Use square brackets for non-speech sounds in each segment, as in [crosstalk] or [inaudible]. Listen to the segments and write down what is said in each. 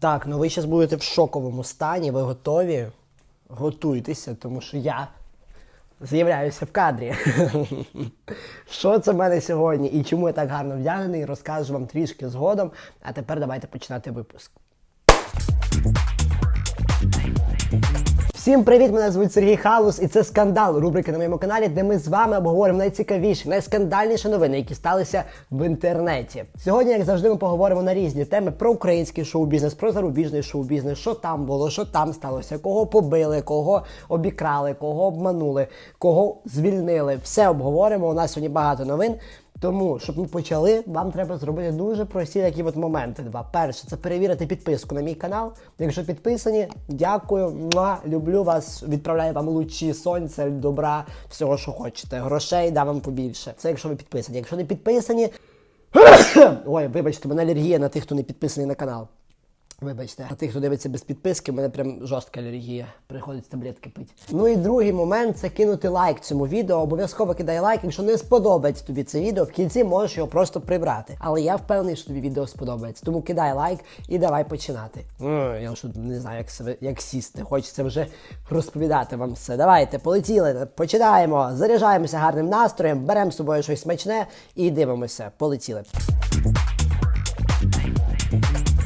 Так, ну ви зараз будете в шоковому стані, ви готові? Готуйтеся, тому що я з'являюся в кадрі. [laughs] Що це в мене сьогодні і чому я так гарно вдягнений, розкажу вам трішки згодом. А тепер давайте починати випуск. Всім привіт! Мене звуть Сергій Халус, і це скандал. Рубрика на моєму каналі, де ми з вами обговоримо найцікавіші, найскандальніші новини, які сталися в інтернеті. Сьогодні, як завжди, ми поговоримо на різні теми про український шоу-бізнес, про зарубіжний шоу-бізнес, що там було, що там сталося, кого побили, кого обікрали, кого обманули, кого звільнили. Все обговоримо. У нас сьогодні багато новин. Тому, щоб ми почали, вам треба зробити дуже прості такі от моменти. Два. Перше, це перевірити підписку на мій канал. Якщо підписані, дякую, муа, люблю вас, відправляю вам лучі сонця, добра, всього, що хочете. Грошей дам вам побільше. Це якщо ви підписані. Якщо не підписані. [coughs] Ой, вибачте, мене алергія на тих, хто не підписаний на канал. Вибачте, а тих, хто дивиться без підписки, в мене прям жорстка алергія. Приходиться таблетки пити. Ну і другий момент це кинути лайк цьому відео. Обов'язково кидай лайк. Якщо не сподобається тобі це відео, в кінці можеш його просто прибрати. Але я впевнений, що тобі відео сподобається. Тому кидай лайк і давай починати. М, Я вже не знаю, як себе як сісти. Хочеться вже розповідати вам все. Давайте, полетіли. Починаємо. Заряджаємося гарним настроєм, беремо з собою щось смачне і дивимося. Полетіли.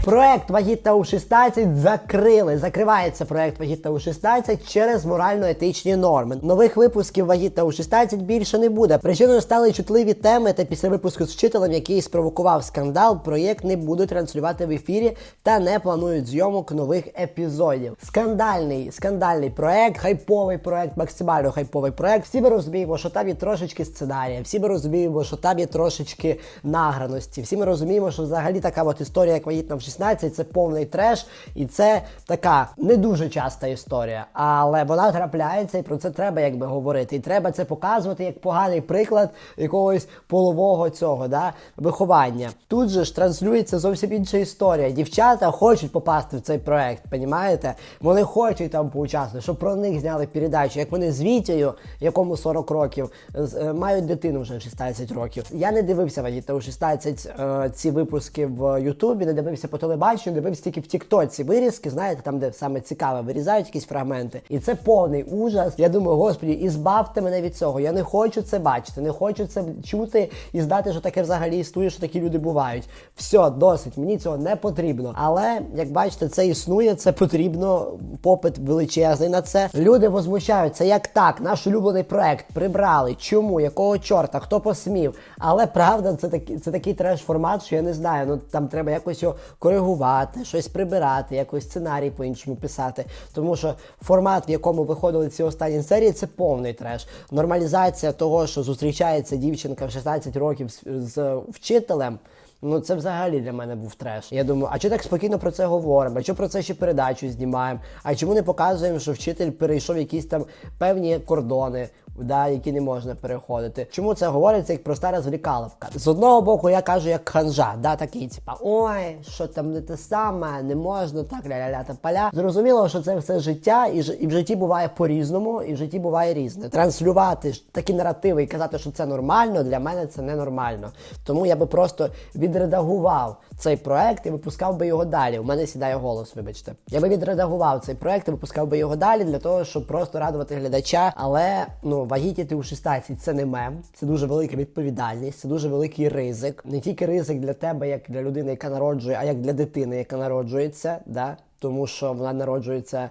Проект Вагітна у 16 закрили. Закривається проект Вагітна у 16 через морально-етичні норми. Нових випусків Вагітна у 16 більше не буде. Причиною стали чутливі теми. Та після випуску з вчителем, який спровокував скандал, проєкт не будуть транслювати в ефірі та не планують зйомок нових епізодів. Скандальний, скандальний проект, хайповий проект, максимально хайповий проект. Всі ми розуміємо, що там є трошечки сценарія, всі ми розуміємо, що там є трошечки награності. Всі ми розуміємо, що взагалі така от історія, як вагітна в 16, це повний треш, і це така не дуже часта історія. Але вона трапляється, і про це треба якби говорити. І треба це показувати як поганий приклад якогось полового цього да, виховання. Тут же ж транслюється зовсім інша історія. Дівчата хочуть попасти в цей проект, понімаєте? Вони хочуть там поучаствувати, щоб про них зняли передачу, як вони з Вітєю, якому 40 років, е, мають дитину вже 16 років. Я не дивився вагітна у 16 е, ці випуски в Ютубі, не дивився по телебаченню, дивився тільки в Тіктоці вирізки, знаєте, там, де саме цікаве, вирізають якісь фрагменти. І це повний ужас. Я думаю, господі, і збавте мене від цього. Я не хочу це бачити, не хочу це чути і здати, що таке взагалі існує, що такі люди бувають. Все, досить, мені цього не потрібно. Але як бачите, це існує, це потрібно. Попит величезний на це. Люди возмущаються, як так, наш улюблений проект прибрали. Чому? Якого чорта? Хто посмів? Але правда, це такий це такий треш формат, що я не знаю. Ну там треба якось його коригувати, щось прибирати, якось сценарій по-іншому писати. Тому що формат, в якому виходили ці останні серії, це повний треш. Нормалізація того, що зустрічається дівчинка в 16 років з, вчителем. Ну це взагалі для мене був треш. Я думаю, а чи так спокійно про це говоримо? А чи про це ще передачу знімаємо? А чому не показуємо, що вчитель перейшов якісь там певні кордони, да, які не можна переходити? Чому це говориться як проста розвлікаловка? З одного боку, я кажу як ханжа, да, такий, типа, ой, що там не те саме, не можна, так ля-ля-ля та поля. Зрозуміло, що це все життя, і, ж- і в житті буває по-різному, і в житті буває різне. Транслювати такі наративи і казати, що це нормально, для мене це ненормально. Тому я би просто відредагував цей проект і випускав би його далі. У мене сідає голос, вибачте. Я би відредагував цей проект і випускав би його далі для того, щоб просто радувати глядача. Але ну вагітіти у 16 це не мем, це дуже велика відповідальність, це дуже великий ризик. Не тільки ризик для тебе, як для людини, яка народжує, а як для дитини, яка народжується, да? тому що вона народжується.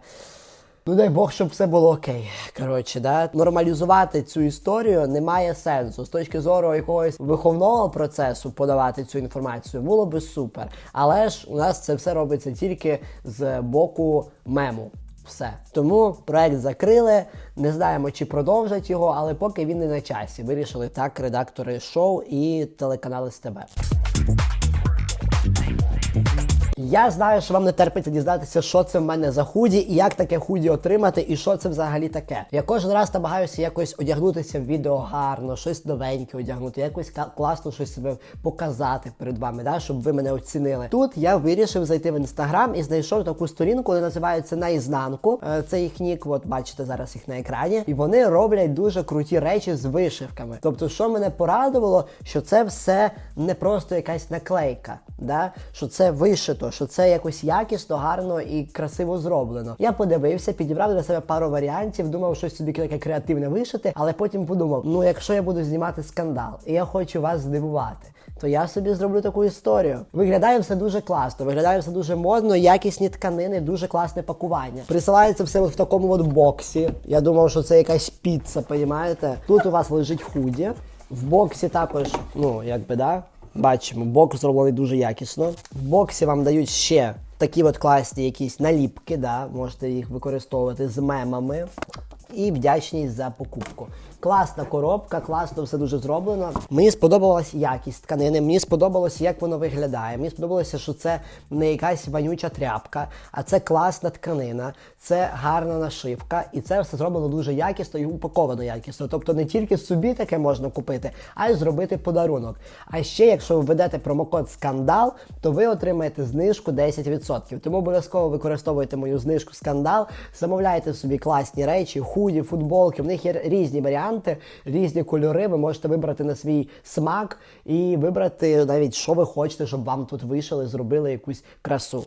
Ну дай Бог, щоб все було окей. Коротше, да? нормалізувати цю історію немає сенсу. З точки зору якогось виховного процесу подавати цю інформацію було би супер. Але ж у нас це все робиться тільки з боку мему. Все. Тому проект закрили. Не знаємо, чи продовжать його, але поки він не на часі. Вирішили так редактори шоу і телеканали СТБ. Я знаю, що вам не терпиться дізнатися, що це в мене за худі і як таке худі отримати, і що це взагалі таке. Я кожен раз намагаюся якось одягнутися в відео гарно, щось новеньке одягнути, якось класно щось себе показати перед вами, да, щоб ви мене оцінили. Тут я вирішив зайти в інстаграм і знайшов таку сторінку, вона називається наізнанку. Е, Це їх нік, от бачите зараз їх на екрані. І вони роблять дуже круті речі з вишивками. Тобто, що мене порадувало, що це все не просто якась наклейка, да? що це вишито, що це якось якісно, гарно і красиво зроблено. Я подивився, підібрав для себе пару варіантів, думав щось собі таке креативне вишити, але потім подумав: ну якщо я буду знімати скандал, і я хочу вас здивувати. То я собі зроблю таку історію. Виглядає все дуже класно, виглядає все дуже модно, якісні тканини, дуже класне пакування. Присилається все в такому от боксі. Я думав, що це якась піца, понімаєте? Тут у вас лежить худі. В боксі також, ну якби да. Бачимо, бокс зроблений дуже якісно. В боксі вам дають ще такі от класні якісь наліпки, да, можете їх використовувати з мемами. І вдячність за покупку. Класна коробка, класно все дуже зроблено. Мені сподобалась якість тканини, мені сподобалося, як воно виглядає. Мені сподобалося, що це не якась вонюча тряпка, а це класна тканина, це гарна нашивка, і це все зроблено дуже якісно і упаковано якісно. Тобто не тільки собі таке можна купити, а й зробити подарунок. А ще, якщо ви введете промокод скандал, то ви отримаєте знижку 10%. Тому обов'язково використовуйте мою знижку скандал, замовляйте собі класні речі, худі, футболки. В них є різні варіанти, різні кольори. Ви можете вибрати на свій смак і вибрати навіть, що ви хочете, щоб вам тут вийшли, зробили якусь красу.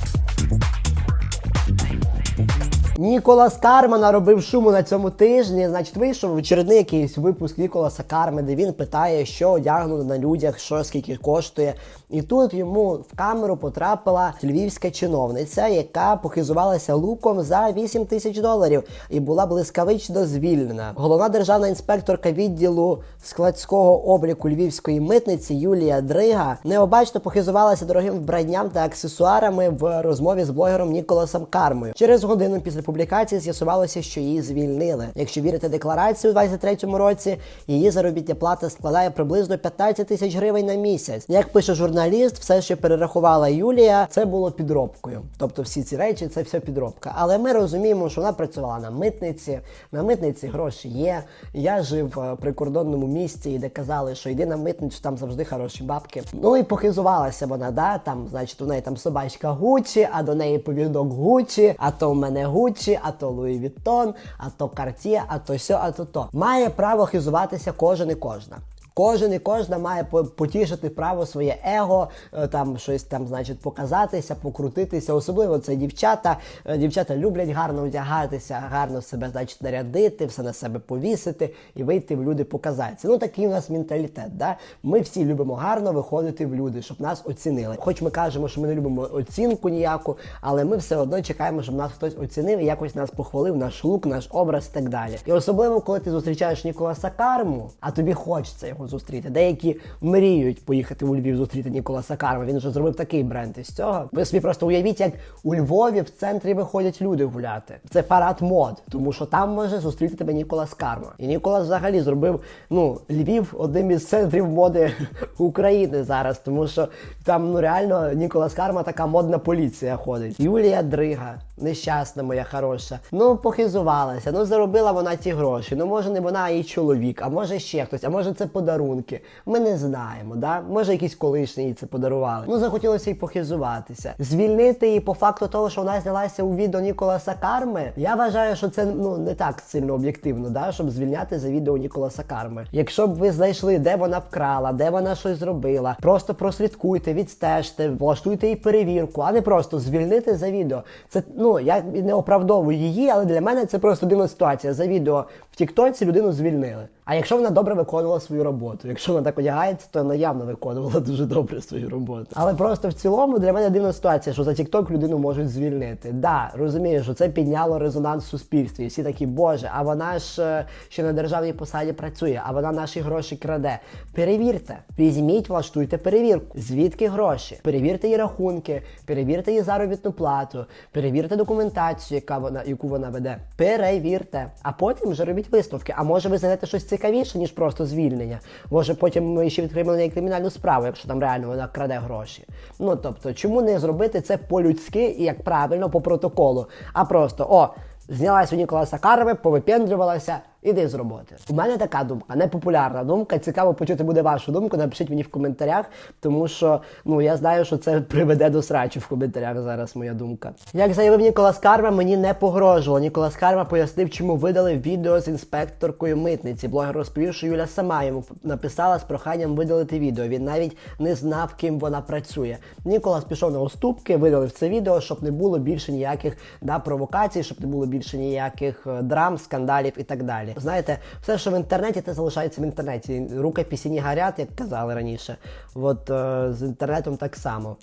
Ніколас Карма наробив шуму на цьому тижні. Значить, вийшов очередний якийсь випуск Ніколаса Карми, де він питає, що одягнуто на людях, що скільки коштує. І тут йому в камеру потрапила львівська чиновниця, яка похизувалася луком за 8 тисяч доларів і була блискавично звільнена. Головна державна інспекторка відділу складського обліку львівської митниці Юлія Дрига необачно похизувалася дорогим вбранням та аксесуарами в розмові з блогером Ніколасом Кармою. Через годину після публікації з'ясувалося, що її звільнили. Якщо вірити декларацію у 23-му році, її заробітня плата складає приблизно 15 тисяч гривень на місяць. Як пише журналіст, все, що перерахувала Юлія, це було підробкою. Тобто всі ці речі це все підробка. Але ми розуміємо, що вона працювала на митниці. На митниці гроші є. Я жив в прикордонному місті, де казали, що йди на митницю, там завжди хороші бабки. Ну і похизувалася вона, да, там, значить, у неї там собачка Гуччі, а до неї повідок Гуччі, а то в мене Гуччі, а то Луї Віттон, а то Картія, а то сьо, а то то. Має право хизуватися кожен і кожна. Кожен і кожна має по- потішити право своє его, е, там щось там, значить, показатися, покрутитися. Особливо це дівчата. Е, Дівчата люблять гарно одягатися, гарно себе, значить, нарядити, все на себе повісити і вийти в люди показатися. Ну такий у нас менталітет. Да? Ми всі любимо гарно виходити в люди, щоб нас оцінили. Хоч ми кажемо, що ми не любимо оцінку ніяку, але ми все одно чекаємо, щоб нас хтось оцінив і якось нас похвалив, наш лук, наш образ і так далі. І особливо, коли ти зустрічаєш Ніколаса Карму, а тобі хочеться його зустріти. Деякі мріють поїхати у Львів зустріти Ніколаса Карма. Він вже зробив такий бренд із цього. Ви собі просто уявіть, як у Львові в центрі виходять люди гуляти. Це парад мод, тому що там може зустріти тебе Ніколас Карма. І Ніколас взагалі зробив ну Львів одним із центрів моди [laughs] України зараз, тому що там ну реально Ніколас Карма така модна поліція ходить. Юлія Дрига, нещасна моя хороша. Ну похизувалася, ну заробила вона ті гроші. Ну може не вона, а її чоловік, а може ще хтось, а може це подарунки. Ми не знаємо, да? Може якісь колишні їй це подарували. Ну захотілося їй похизуватися. Звільнити її по факту того, що вона знялася у відео Ніколаса Карми. Я вважаю, що це ну не так сильно об'єктивно, да? щоб звільняти за відео Ніколаса Карми. Якщо б ви знайшли, де вона вкрала, де вона щось зробила, просто прослідкуйте, відстежте, влаштуйте їй перевірку, а не просто звільнити за відео. Це ну я не оправдовую її, але для мене це просто дивна ситуація. За відео в Тіктоці людину звільнили. А якщо вона добре виконувала свою роботу, якщо вона так одягається, то вона явно виконувала дуже добре свою роботу. Але просто в цілому для мене дивна ситуація, що за TikTok людину можуть звільнити. Да, розумію, що це підняло резонанс в суспільстві. І всі такі, боже, а вона ж е, ще на державній посаді працює, а вона наші гроші краде. Перевірте, візьміть, влаштуйте перевірку. Звідки гроші? Перевірте її рахунки, перевірте її заробітну плату, перевірте документацію, яка вона, яку вона веде. Перевірте. А потім вже робіть висновки. А може ви знайдете щось цікавіше, ніж просто звільнення. Може, потім ми ще відкриємо на неї кримінальну справу, якщо там реально вона краде гроші. Ну тобто, чому не зробити це по-людськи і як правильно по протоколу, а просто о. Знялась у Ніколаса Карви, повипендрювалася Іди з роботи. У мене така думка, непопулярна думка. Цікаво почути буде вашу думку. Напишіть мені в коментарях, тому що ну я знаю, що це приведе до срачу в коментарях. Зараз моя думка. Як заявив Ніколас Карма, мені не погрожувало. Ніколас Карма пояснив, чому видали відео з інспекторкою митниці. Блогер розповів, що Юля сама йому написала з проханням видалити відео. Він навіть не знав, ким вона працює. Ніколас пішов на уступки, видалив це відео, щоб не було більше ніяких да, провокацій, щоб не було більше ніяких е, драм, скандалів і так далі. Знаєте, все, що в інтернеті, те залишається в інтернеті. Руки пісні горять, як казали раніше. От е, з інтернетом так само.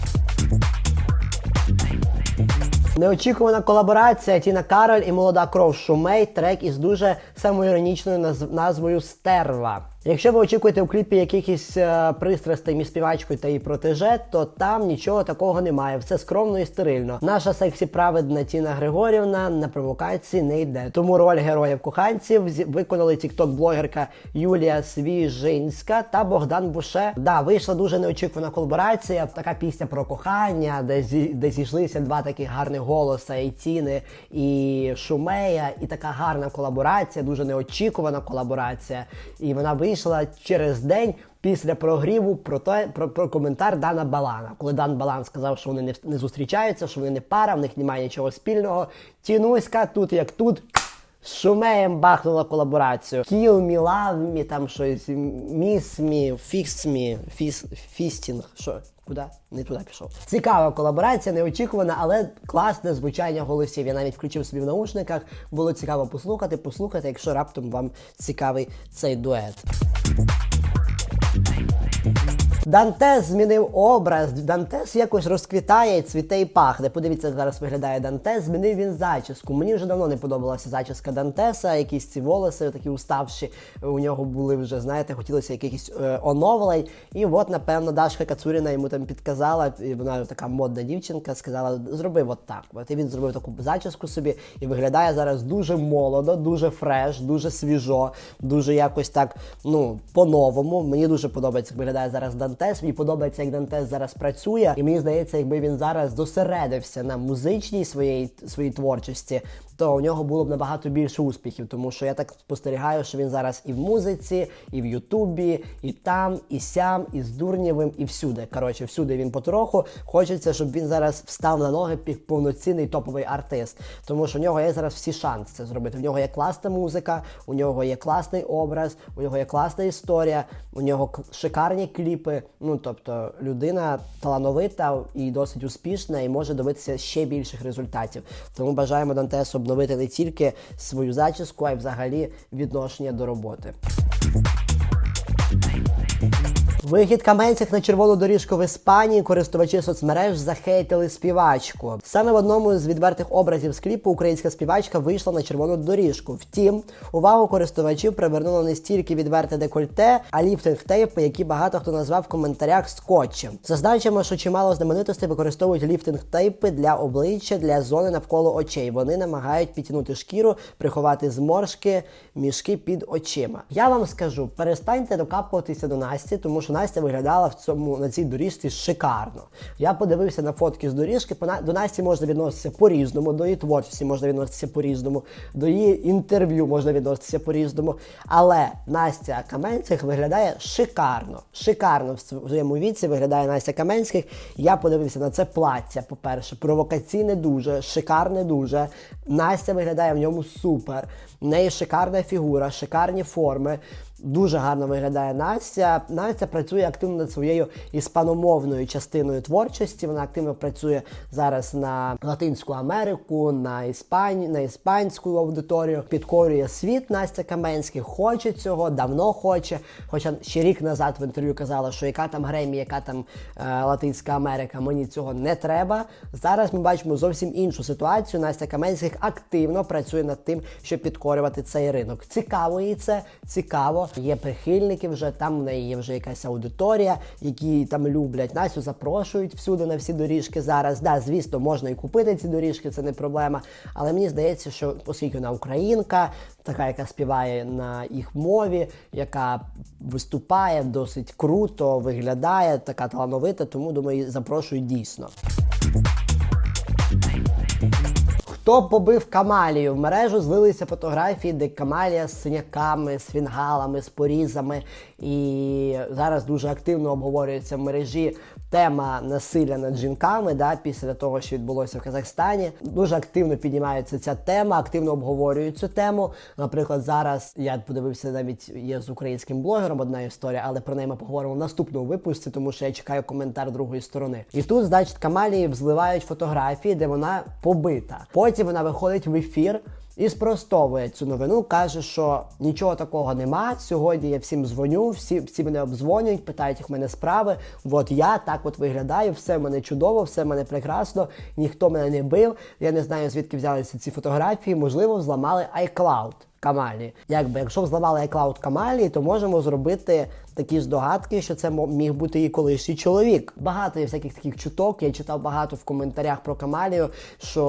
Неочікувана колаборація Тіна Кароль і молода кров Шумей трек із дуже самоіронічною назв... назвою Стерва. Якщо ви очікуєте у кліпі якихось е, пристрастей між співачкою та її протеже, то там нічого такого немає. Все скромно і стерильно. Наша сексі праведна Тіна Григорівна на провокації не йде. Тому роль героїв коханців виконали тікток-блогерка Юлія Свіжинська та Богдан Буше. Да, вийшла дуже неочікувана колаборація. Така пісня про кохання, де зі де зійшлися два таких гарних голоса і Тіни і Шумея, і така гарна колаборація, дуже неочікувана колаборація. І вона вийшла через день. Після прогріву про те про, про коментар Дана Балана, коли Дан Балан сказав, що вони не, не зустрічаються, що вони не пара, в них немає нічого спільного. Тінуська тут як тут. Шумеєм бахнула колаборацію. Kill me, love me, там щось, miss me, fix me, фіс, фістінг, що, куди? Не туди пішов. Цікава колаборація, неочікувана, але класне звучання голосів. Я навіть включив собі в наушниках. Було цікаво послухати, послухати, якщо раптом вам цікавий цей дует. Дантес змінив образ. Дантес якось розквітає, цвіте і пахне. Подивіться, зараз виглядає Дантес. Змінив він зачіску. Мені вже давно не подобалася зачіска Дантеса. Якісь ці волоси такі уставші. У нього були вже, знаєте, хотілося якихось е, оновлень. І от, напевно, Дашка Кацуріна йому там підказала. І вона така модна дівчинка, сказала: зроби от так. От і він зробив таку зачіску собі і виглядає зараз дуже молодо, дуже фреш, дуже свіжо, дуже якось так, ну, по-новому. Мені дуже подобається, як виглядає зараз Дантес. Мені подобається, як Дантес зараз працює. І мені здається, якби він зараз зосередився на музичній своїй своїй творчості, то у нього було б набагато більше успіхів. Тому що я так спостерігаю, що він зараз і в музиці, і в Ютубі, і там, і сям, і з Дурнєвим, і всюди. Коротше, всюди він потроху. Хочеться, щоб він зараз встав на ноги під повноцінний топовий артист. Тому що у нього є зараз всі шанси це зробити. В нього є класна музика, у нього є класний образ, у нього є класна історія, у нього шикарні кліпи. Ну тобто людина талановита і досить успішна, і може добитися ще більших результатів. Тому бажаємо Дантесу обновити не тільки свою зачіску, а й взагалі відношення до роботи. Вихід каменцях на червону доріжку в Іспанії користувачі соцмереж захейтили співачку. Саме в одному з відвертих образів з кліпу українська співачка вийшла на червону доріжку. Втім, увагу користувачів привернуло не стільки відверте декольте, а ліфтинг тейпи, які багато хто назвав в коментарях скотчем. Зазначимо, що чимало знаменитостей використовують ліфтинг тейпи для обличчя для зони навколо очей. Вони намагають підтягнути шкіру, приховати зморшки, мішки під очима. Я вам скажу, перестаньте докапуватися до Насті, тому що Настя виглядала в цьому на цій доріжці шикарно. Я подивився на фотки з доріжки. До Насті можна відноситися по-різному, до її творчості можна відноситися по-різному, до її інтерв'ю можна відноситися по-різному. Але Настя Каменських виглядає шикарно. Шикарно в своєму віці виглядає Настя Каменських. Я подивився на це плаття. По-перше, провокаційне дуже, шикарне дуже. Настя виглядає в ньому супер. В неї шикарна фігура, шикарні форми. Дуже гарно виглядає Настя. Настя працює активно над своєю іспаномовною частиною творчості. Вона активно працює зараз на Латинську Америку, на Іспані, на іспанську аудиторію. Підкорює світ Настя Каменський. Хоче цього, давно хоче. Хоча ще рік назад в інтерв'ю казала, що яка там Гремі, яка там е, Латинська Америка, мені цього не треба. Зараз ми бачимо зовсім іншу ситуацію. Настя Каменських активно працює над тим, щоб підкорювати цей ринок. Цікаво їй це, цікаво. Є прихильники вже, там в неї є вже якась аудиторія, які там люблять. Настю запрошують всюди на всі доріжки зараз. Да, звісно, можна і купити ці доріжки, це не проблема. Але мені здається, що оскільки вона українка, така, яка співає на їх мові, яка виступає досить круто, виглядає, така талановита, тому думаю, запрошують дійсно. Хто побив Камалію? В мережу злилися фотографії, де Камалія з синяками, з фінгалами, з порізами. І зараз дуже активно обговорюється в мережі тема насилля над жінками. Да, після того, що відбулося в Казахстані. Дуже активно піднімається ця тема, активно обговорюють цю тему. Наприклад, зараз я подивився навіть є з українським блогером одна історія, але про неї ми поговоримо в наступному випуску, тому що я чекаю коментар другої сторони. І тут, значить, Камалії взливають фотографії, де вона побита. Потім вона виходить в ефір. І спростовує цю новину, каже, що нічого такого нема. Сьогодні я всім дзвоню, всі всі мене обдзвонюють, питають, як в мене справи. От я так от виглядаю, все в мене чудово, все в мене прекрасно, ніхто мене не бив. Я не знаю, звідки взялися ці фотографії. Можливо, взламали iCloud Камалі. Якби якщо взламали iCloud Камалі, то можемо зробити такі здогадки, що це міг бути її колишній чоловік. Багато є всяких таких чуток. Я читав багато в коментарях про Камалію, що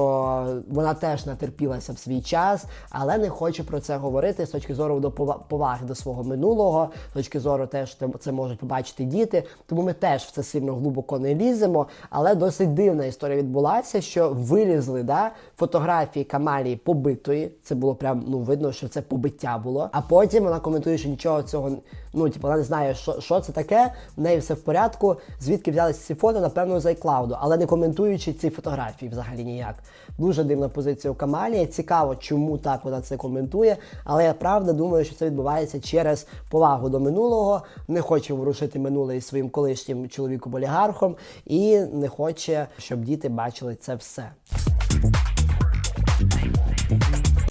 вона теж натерпілася в свій час, але не хоче про це говорити з точки зору до пова- поваги до свого минулого, з точки зору теж те- це можуть побачити діти. Тому ми теж в це сильно глибоко не ліземо. Але досить дивна історія відбулася, що вилізли да, фотографії Камалії побитої. Це було прям ну видно, що це побиття було. А потім вона коментує, що нічого цього ну типу, вона не знає, що, що це таке. В неї все в порядку. Звідки взялися ці фото, напевно, з iCloud, але не коментуючи ці фотографії взагалі ніяк. Дуже дивна позиція у Камалії. Цікаво, чому так вона це коментує. Але я правда думаю, що це відбувається через повагу до минулого. Не хоче ворушити минуле із своїм колишнім чоловіком олігархом і не хоче, щоб діти бачили це все.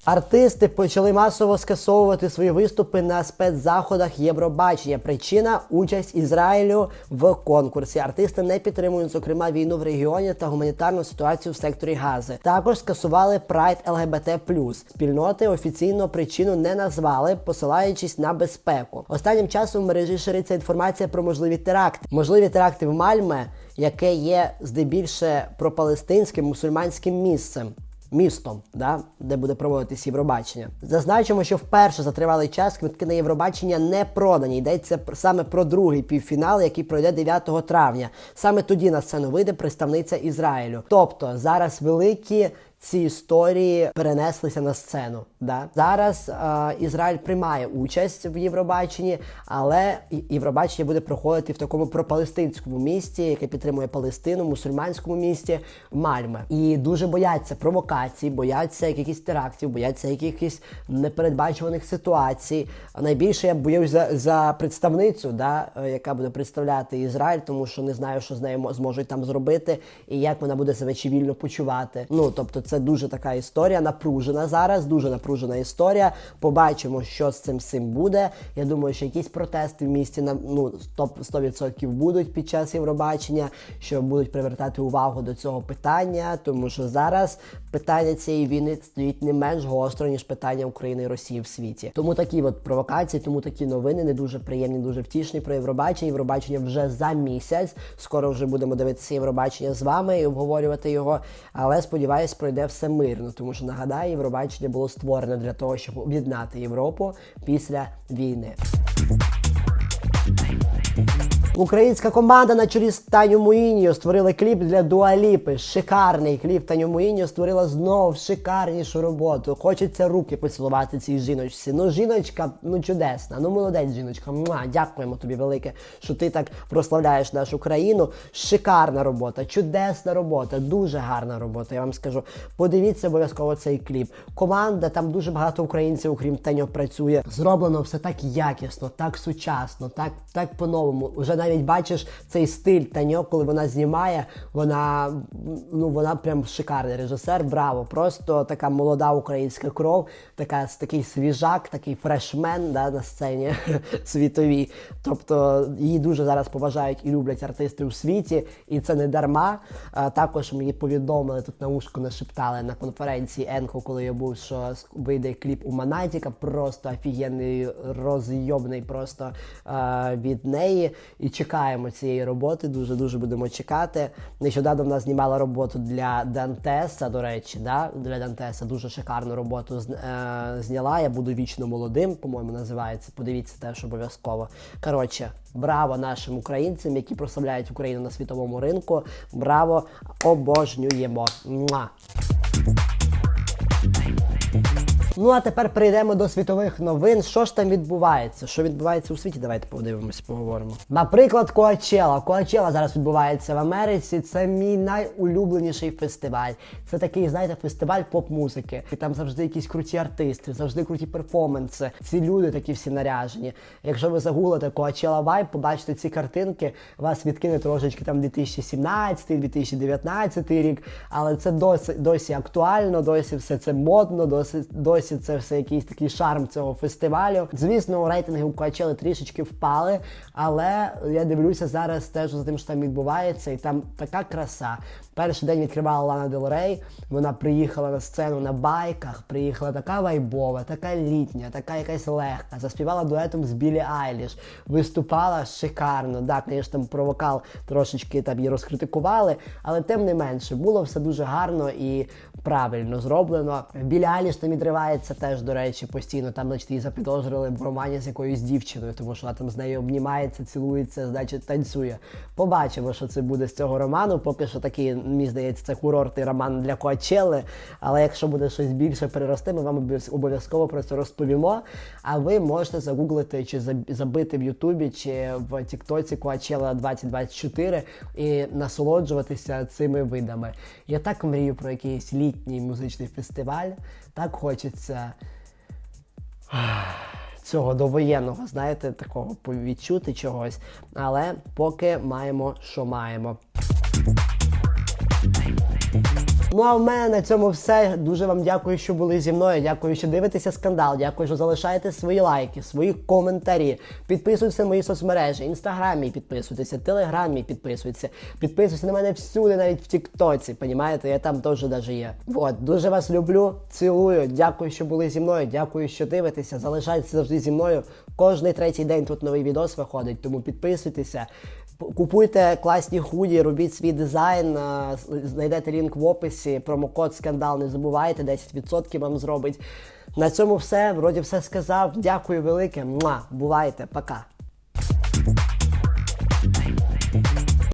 Артисти почали масово скасовувати свої виступи на спецзаходах Євробачення. Причина участь Ізраїлю в конкурсі. Артисти не підтримують, зокрема, війну в регіоні та гуманітарну ситуацію в секторі Гази. Також скасували Прайд ЛГБТ. Спільноти офіційно причину не назвали, посилаючись на безпеку. Останнім часом в мережі шириться інформація про можливі теракти. Можливі теракти в Мальме, яке є здебільше пропалестинським мусульманським місцем містом, да, де буде проводитись Євробачення. Зазначимо, що вперше за тривалий час квитки на Євробачення не продані. Йдеться саме про другий півфінал, який пройде 9 травня. Саме тоді на сцену вийде представниця Ізраїлю. Тобто зараз великі. Ці історії перенеслися на сцену. Да? Зараз е, Ізраїль приймає участь в Євробаченні, але Євробачення буде проходити в такому пропалестинському місті, яке підтримує Палестину, мусульманському місті Мальме. І дуже бояться провокацій, бояться якихось терактів, бояться якихось непередбачуваних ситуацій. Найбільше я боюсь за, за представницю, да, е, яка буде представляти Ізраїль, тому що не знаю, що з нею зможуть там зробити, і як вона буде себе чи вільно почувати. Ну тобто, це дуже така історія, напружена зараз, дуже напружена історія. Побачимо, що з цим всім буде. Я думаю, що якісь протести в місті на ну 100%, 100% будуть під час Євробачення, що будуть привертати увагу до цього питання, тому що зараз питання цієї війни стоїть не менш гостро ніж питання України і Росії в світі. Тому такі от провокації, тому такі новини не дуже приємні, дуже втішні про Євробачення. Євробачення вже за місяць. Скоро вже будемо дивитися Євробачення з вами і обговорювати його. Але сподіваюсь, пройде все мирно, тому що нагадаю, Євробачення було створено для того, щоб об'єднати Європу після війни. Українська команда на чолі з Таню Муїньо створила кліп для Дуаліпи. Шикарний кліп. Таню Муїньо створила знов шикарнішу роботу. Хочеться руки поцілувати цій жіночці. Ну, жіночка, ну чудесна. Ну, молодець, жіночка. Муа, дякуємо тобі велике, що ти так прославляєш нашу країну. Шикарна робота, чудесна робота, дуже гарна робота. Я вам скажу. Подивіться обов'язково цей кліп. Команда, там дуже багато українців, окрім Таньо, працює. Зроблено все так якісно, так сучасно, так, так по-новому. Уже навіть бачиш цей стиль Таньо, коли вона знімає, вона ну вона прям шикарний режисер. Браво! Просто така молода українська кров, така такий свіжак, такий фрешмен да, на сцені [laughs] світовій. Тобто її дуже зараз поважають і люблять артисти у світі, і це не дарма. А, також мені повідомили тут на ушко нашептали на конференції Енко, коли я був, що вийде кліп у Манатіка, просто офігенний, розйобний просто а, від неї. І чекаємо цієї роботи. Дуже дуже будемо чекати. Нещодавно вона знімала роботу для Дантеса. До речі, да? для Дантеса дуже шикарну роботу е, зняла. Я буду вічно молодим, по-моєму, називається. Подивіться теж обов'язково. Коротше, браво нашим українцям, які прославляють Україну на світовому ринку. Браво, обожнюємо. Муа. Ну а тепер перейдемо до світових новин. Що ж там відбувається? Що відбувається у світі? Давайте подивимось, поговоримо. Наприклад, Коачела. Коачела зараз відбувається в Америці. Це мій найулюбленіший фестиваль. Це такий, знаєте, фестиваль поп-музики. І там завжди якісь круті артисти, завжди круті перформанси. Ці люди такі всі наряжені. Якщо ви загуглите Коачела Вайб, побачите ці картинки, вас відкине трошечки там 2017-2019 рік, але це досі досі актуально, досі все це модно, досі досі це все якийсь такий шарм цього фестивалю. Звісно, рейтинги у Коачели трішечки впали, але я дивлюся зараз теж за тим, що там відбувається, і там така краса. Перший день відкривала Лана Дел Рей. Вона приїхала на сцену на байках, приїхала така вайбова, така літня, така якась легка. Заспівала дуетом з Білі Айліш, виступала шикарно. Так, звісно, там про вокал трошечки там її розкритикували, але тим не менше було все дуже гарно і правильно зроблено. Білі Айліш там відривається теж, до речі, постійно. Там, значить, її запідозрили в романі з якоюсь дівчиною, тому що вона там з нею обнімається, цілується, значить, танцює. Побачимо, що це буде з цього роману. Поки що такий, мені здається, це курортний роман для Коачели. Але якщо буде щось більше перерости, ми вам обов'язково про це розповімо. А ви можете загуглити чи заб- забити в Ютубі чи в Тіктоці Коачела 2024 і насолоджуватися цими видами. Я так мрію про якийсь літній музичний фестиваль. Так хочеться [sighs] цього довоєнного, знаєте, такого відчути чогось. Але поки маємо, що маємо. Ну а в мене на цьому все. Дуже вам дякую, що були зі мною. Дякую, що дивитеся скандал. Дякую, що залишаєте свої лайки, свої коментарі. Підписуйтесь на мої соцмережі, інстаграмі підписуйтеся, телеграмі підписуйтеся. Підписуйтесь на мене всюди, навіть в Тіктоці. Понімаєте, я там теж даже є. От, дуже вас люблю, цілую. Дякую, що були зі мною. Дякую, що дивитеся. Залишайтеся завжди зі мною. Кожний третій день тут новий відос виходить, тому підписуйтеся. Купуйте класні худі, робіть свій дизайн, знайдете лінк в описі, промокод скандал не забувайте, 10% вам зробить. На цьому все. Вроді все сказав. Дякую велике. Муа. Бувайте, пока.